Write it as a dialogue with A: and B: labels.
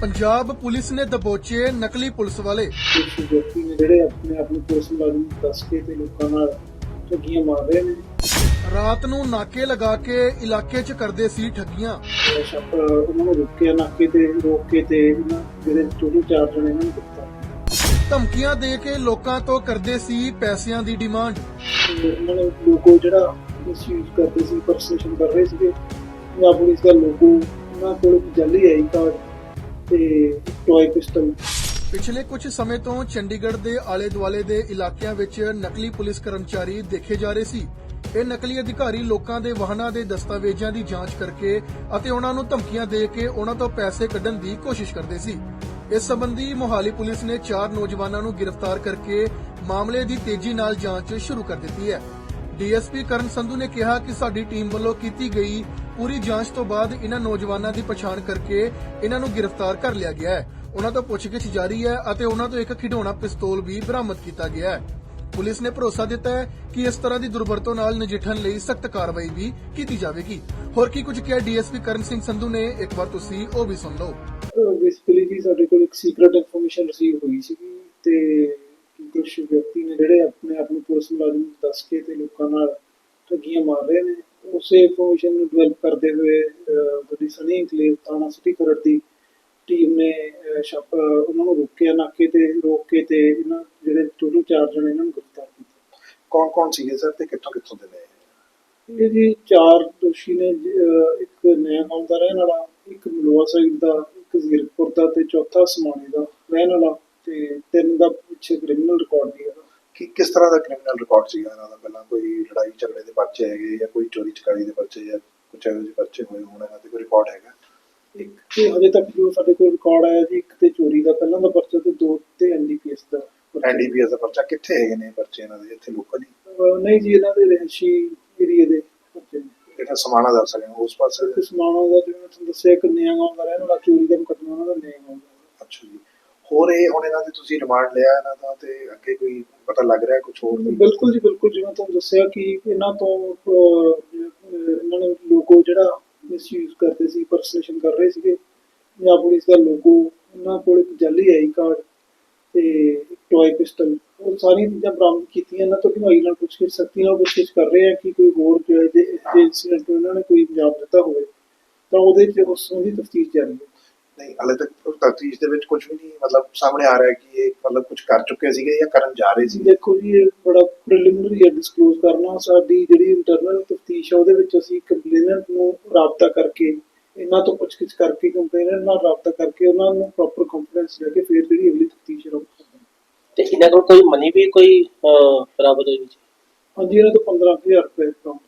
A: Punjab police ਨੇ ਦਬੋਚੇ ਨਕਲੀ police ਵਾਲੇ।
B: ਕੁਝ ਵਿਅਕਤੀ ਨੇ ਜਿਹੜੇ ਆਪਣੇ ਆਪ ਨੂੰ ਪੁਲਿਸ ਮੁਲਾਜ਼ਮ ਦੱਸ ਕੇ ਤੇ ਲੋਕਾਂ ਨਾਲ ਠੱਗੀਆਂ ਮਾਰ ਰਹੇ ਨੇ।
A: ਰਾਤ ਨੂੰ ਨਾਕੇ ਲਗਾ ਕੇ ਇਲਾਕੇ 'ਚ ਕਰਦੇ ਸੀ ਠੱਗੀਆਂ।
B: ਸ਼ੱਕ ਉਹਨਾਂ ਨੂੰ ਰੋਕਿਆ ਨਾਕੇ ਤੇ ਰੋਕ ਕੇ ਤੇ ਇਹਨਾਂ ਜਿਹੜੇ ਟੋਟਲ ਚਾਰ ਜਣੇ ਇਹਨਾਂ ਨੂੰ ਦਿੱਤਾ
A: ਧਮਕੀਆਂ ਦੇ ਕੇ ਲੋਕਾਂ ਤੋਂ ਕਰਦੇ ਸੀ ਪੈਸਿਆਂ ਦੀ ਡਿਮਾਂਡ।
B: ਤੇ ਉਹਨਾਂ ਨੇ ਲੋਗੋ ਜਿਹੜਾ ਮਿਸਯੂਜ਼ ਕਰਦੇ ਸੀ ਪਰਸੈਸ਼ਨ ਕਰ ਰਹੇ ਸੀਗੇ। ਪੰਜਾਬ ਪੁਲਿਸ ਦਾ ਲੋਗੋ ਉਹਨਾਂ ਕੋਲ ਇੱਕ ਜਾਲੀ ਆਈ ਕਾਰਡ ਤੇ ਟੋਏ ਪਿਸਟਲ
A: ਪਿਛਲੇ ਕੁਝ ਸਮੇਂ ਤੋਂ ਚੰਡੀਗੜ੍ਹ ਦੇ ਆਲੇ-ਦੁਆਲੇ ਦੇ ਇਲਾਕਿਆਂ ਵਿੱਚ ਨਕਲੀ ਪੁਲਿਸ ਕਰਮਚਾਰੀ ਦੇਖੇ ਜਾ ਰਹੇ ਸੀ। ਇਹ ਨਕਲੀ ਅਧਿਕਾਰੀ ਲੋਕਾਂ ਦੇ ਵਾਹਨਾਂ ਦੇ ਦਸਤਾਵੇਜ਼ਾਂ ਦੀ ਜਾਂਚ ਕਰਕੇ ਅਤੇ ਉਹਨਾਂ ਨੂੰ ਧਮਕੀਆਂ ਦੇ ਕੇ ਉਹਨਾਂ ਤੋਂ ਪੈਸੇ ਕੱਢਣ ਦੀ ਕੋਸ਼ਿਸ਼ ਕਰਦੇ ਸੀ। ਇਸ ਸੰਬੰਧੀ ਮੋਹਾਲੀ ਪੁਲਿਸ ਨੇ ਚਾਰ ਨੌਜਵਾਨਾਂ ਨੂੰ ਗ੍ਰਿਫਤਾਰ ਕਰਕੇ ਮਾਮਲੇ ਦੀ ਤੇਜ਼ੀ ਨਾਲ ਜਾਂਚ ਸ਼ੁਰੂ ਕਰ ਦਿੱਤੀ ਹੈ। ਡੀਐਸਪੀ ਕਰਨ ਸੰਧੂ ਨੇ ਕਿਹਾ ਕਿ ਸਾਡੀ ਟੀਮ ਵੱਲੋਂ ਕੀਤੀ ਗਈ ਪੂਰੀ ਜਾਂਚ ਤੋਂ ਬਾਅਦ ਇਹਨਾਂ ਨੌਜਵਾਨਾਂ ਦੀ ਪਛਾਣ ਕਰਕੇ ਇਹਨਾਂ ਨੂੰ ਗ੍ਰਿਫਤਾਰ ਕਰ ਲਿਆ ਗਿਆ ਹੈ। ਉਹਨਾਂ ਤੋਂ ਪੁੱਛਗਿੱਛ ਜਾਰੀ ਹੈ ਅਤੇ ਉਹਨਾਂ ਤੋਂ ਇੱਕ ਖਿਡੌਣਾ ਪਿਸਤੌਲ ਵੀ ਬਰਾਮਦ ਕੀਤਾ ਗਿਆ ਹੈ। ਪੁਲਿਸ ਨੇ ਭਰੋਸਾ ਦਿੱਤਾ ਹੈ ਕਿ ਇਸ ਤਰ੍ਹਾਂ ਦੀ ਦੁਰਵਰਤੋਂ ਨਾਲ ਨਜਿੱਠਣ ਲਈ ਸਖਤ ਕਾਰਵਾਈ ਵੀ ਕੀਤੀ ਜਾਵੇਗੀ। ਹੋਰ ਕੀ ਕੁਝ ਕਿਹਾ ਡੀਐਸਪੀ ਕਰਨ ਸਿੰਘ ਸੰਧੂ ਨੇ, ਇੱਕ ਵਾਰ ਤੁਸੀਂ ਉਹ ਵੀ ਸੁਣ ਲਓ।
B: ਬੇਸਿਕਲੀ ਜੀ ਸਾਡੇ ਕੋਲ ਇੱਕ ਸੀਕ੍ਰੀਟ ਇਨਫੋਰਮੇਸ਼ਨ ਰਿਸੀਵ ਹੋਈ ਸੀ ਤੇ ਕੁਝ ਵਿਅਕਤੀ ਨੇ ਜਿਹੜੇ ਆਪਣੇ ਆਪ ਨੂੰ ਪੁਲਿਸ ਮੁਲਾਜ਼ਮ ਦੱਸ ਕੇ ਤੇ ਲੋਕਾਂ ਨਾਲ ਠੱਗੀਆਂ ਮਾਰ ਰਹੇ ਨੇ। ਉਸੇ ਇਨਫੋਰਮੇਸ਼ਨ ਨੂੰ ਡਿਵੈਲਪ ਕਰਦੇ ਹੋਏ ਗੱਡੀ ਸਨੀ ਇਨਕਲੇਵ ਥਾਣਾ ਸਿਟੀ ਖਰੜ ਦੀ ਟੀਮ ਨੇ ਉਹਨਾਂ ਨੂੰ ਰੋਕਿਆ ਨਾਕੇ ਤੇ ਰੋਕ ਕੇ ਤੇ ਇਹਨਾਂ ਜਿਹੜੇ ਟੋਟਲ ਚਾਰ ਜਣੇ ਇਹਨਾਂ ਨੂੰ ਗ੍ਰਿਫਤਾਰ ਕੀਤਾ।
C: ਕੌਣ ਕੌਣ ਸੀਗੇ ਸਰ ਤੇ ਕਿੱਥੋਂ ਕਿੱਥੋਂ ਦੇ ਨੇ?
B: ਇਹ ਜੀ ਚਾਰ ਦੋਸ਼ੀ ਨੇ ਇੱਕ ਨਇਆ ਗਾਉਂ ਦਾ ਰਹਿਣ ਵਾਲਾ ਇੱਕ ਮਲੋਆ ਸਾਈਡ ਦਾ ਇੱਕ ਜ਼ੀਰਕਪੁਰ ਦਾ ਤੇ ਚੌਥਾ ਸਮਾਣੇ ਦਾ ਰਹਿਣ ਵਾਲਾ ਤੇ ਤਿੰਨ ਦਾ ਪਿੱਛੇ ਕ੍ਰਿਮੀਨਲ ਰਿਕਾਰਡ ਵੀ ਹੈਗਾ।
C: ਕਿ ਕਿਸ ਤਰ੍ਹਾਂ ਦਾ ਕ੍ਰਿਮੀਨਲ ਰਿਕਾਰਡ ਸੀਗਾ ਇਹਨਾਂ ਦਾ? ਪਹਿਲਾਂ ਕੋਈ ਝਗੜੇ ਦੇ ਪਰਚੇ ਹੈਗੇ ਜਾਂ ਕੋਈ ਚੋਰੀ ਚਕਾਰੀ ਦੇ ਪਰਚੇ ਜਾਂ ਕੁਝ ਇਹੋ ਜਿਹੇ ਪਰਚੇ ਹੋਏ ਹੋਣ ਇਹਨਾਂ ਦੇ ਕੋਈ ਰਿਕਾਰਡ ਹੈਗਾ।
B: ਇੱਕ ਤੇ ਹਜੇ ਤੱਕ ਜੋ ਸਾਡੇ ਕੋਲ ਰਿਕਾਰਡ ਆਇਆ ਜੀ ਇੱਕ ਤੇ ਚੋਰੀ ਦਾ ਪਹਿਲਾਂ ਦਾ ਪਰਚਾ ਤੇ ਦੋ ਤੇ ਐਨਡੀਪੀਐਸ ਦਾ।
C: ਐਨਡੀਪੀਐਸ ਦਾ ਪਰਚਾ ਕਿੱਥੇ ਹੈਗੇ ਨੇ ਪਰਚੇ ਇਹਨਾਂ ਦੇ ਇੱਥੇ ਲੋਕਲ ਹੀ?
B: ਨਹੀਂ ਜੀ ਇਹਨਾਂ ਦੇ ਰਹਿਸ਼ੀ ਏਰੀਏ ਦੇ ਪਰਚੇ ਨੇ।
C: ਜਿਹੜਾ ਸਮਾਣਾ ਦੱਸ ਸਕਦੇ ਹੋ ਉਸ ਪਾਸੇ?
B: ਤੇ ਸਮਾਣਾ ਦਾ ਜਿਵੇਂ ਤੁਹਾਨੂੰ ਦੱਸਿਆ ਇੱਕ ਨਇਆ ਗਾਉਂ ਦਾ ਰਹਿਣ ਵਾਲਾ ਚੋਰੀ ਦਾ ਮੁਕੱਦਮਾ ਉਹਨਾਂ ਦਾ ਨਇਆ ਗਾਉਂ ਦਾ।
C: ਅੱਛਾ ਜੀ। ਹੋਰ ਇਹ ਹੁਣ ਇਹਨਾਂ ਦੇ ਤੁਸੀਂ ਰਿਮਾਂਡ ਲਿਆ ਇਹਨਾਂ ਦਾ ਤੇ ਅੱਗੇ ਕੋਈ ਪਤਾ ਲੱਗ ਰਿਹਾ ਕੁਝ ਹੋਰ
B: ਬਿਲਕੁਲ ਜੀ, ਬਿਲਕੁਲ ਜਿਵੇਂ ਤੁਹਾਨੂੰ ਦੱਸਿਆ ਕਿ ਇਹਨਾਂ ਤੋਂ ਇਹਨਾਂ ਨੇ ਲੋਗੋ ਜਿਹੜਾ ਮਿਸਯੂਜ਼ ਕਰਦੇ ਸੀ ਪਰਸਨੇਸ਼ਨ ਕਰ ਰਹੇ ਸੀਗੇ। ਪੰਜਾਬ ਪੁਲਿਸ ਦਾ ਲੋਗੋ ਇਹਨਾਂ ਕੋਲ ਇੱਕ ਜਾਲੀ ਆਈ ਕਾਰਡ ਤੇ ਟੋਏ ਪਿਸਟਲ ਉਹ ਸਾਰੀਆਂ ਚੀਜ਼ਾਂ ਬਰਾਮਦ ਕੀਤੀਆਂ, ਇਹਨਾਂ ਤੋਂ ਢੁਆਈ ਨਾਲ ਪੁੱਛਗਿੱਛ ਸਖਤੀ ਨਾਲ ਪੁੱਛਗਿੱਛ ਕਰ ਰਹੇ ਆ ਕਿ ਕੋਈ ਹੋਰ ਜੋ ਇਹਦੇ ਇਨਸੀਡੈਂਟ ਨੂੰ ਇਹਨਾਂ ਨੇ ਕੋਈ ਅੰਜਾਮ ਦਿੱਤਾ ਹੋਵੇ, ਤਾਂ ਉਹਦੇ 'ਚ ਉਸ ਸੰਬੰਧੀ ਤਫਤੀਸ਼ ਜਾਰੀ ਹੈ।
C: ਨਹੀਂ ਹਾਲੇ ਤੱਕ ਤਫਤੀਸ਼ ਦੇ ਵਿੱਚ ਕੁਝ ਵੀ ਨਹੀਂ ਮਤਲਬ ਸਾਹਮਣੇ ਆ ਰਿਹਾ ਕਿ ਇਹ ਮਤਲਬ ਕੁਝ ਕਰ ਚੁੱਕੇ ਸੀਗੇ ਜਾਂ ਕਰਨ ਜਾ ਰਹੇ ਸੀਗੇ।
B: ਦੇਖੋ ਜੀ ਇਹ ਬੜਾ ਪ੍ਰੀਲਿਮਿਨਰੀ ਹੈ ਡਿਸਕਲੋਜ਼ ਕਰਨਾ ਸਾਡੀ ਜਿਹੜੀ ਇੰਟਰਨਲ ਤਫਤੀਸ਼ ਹੈ ਉਹਦੇ ਵਿੱਚ ਅਸੀਂ ਕੰਪਲੇਨੈਂਟ ਨੂੰ ਰਾਬਤਾ ਕਰਕੇ ਇਹਨਾਂ ਤੋਂ ਪੁੱਛਗਿੱਛ ਕਰਕੇ ਕੰਪਲੇਨੈਂਟ ਨਾਲ ਰਾਬਤਾ ਕਰਕੇ ਉਹਨਾਂ ਨੂੰ ਪ੍ਰੋਪਰ ਕੰਫੀਡੈਂਸ ਲੈ ਕੇ ਫਿਰ ਜਿਹੜੀ ਅਗਲੀ ਤਫਤੀਸ਼ ਸ਼ੁਰੂ ਕਰਦੇ ਹਾਂ
D: ਤੇ ਇਹਨਾਂ ਕੋਲ ਕੋਈ ਮਨੀ ਵੀ ਕੋਈ ਬਰਾਬਰ ਹੋਈ ਜੀ
B: ਹਾਂਜੀ ਇਹਨਾਂ ਤੋਂ 15000 ਰੁਪਏ ਪ੍ਰਾਪਤ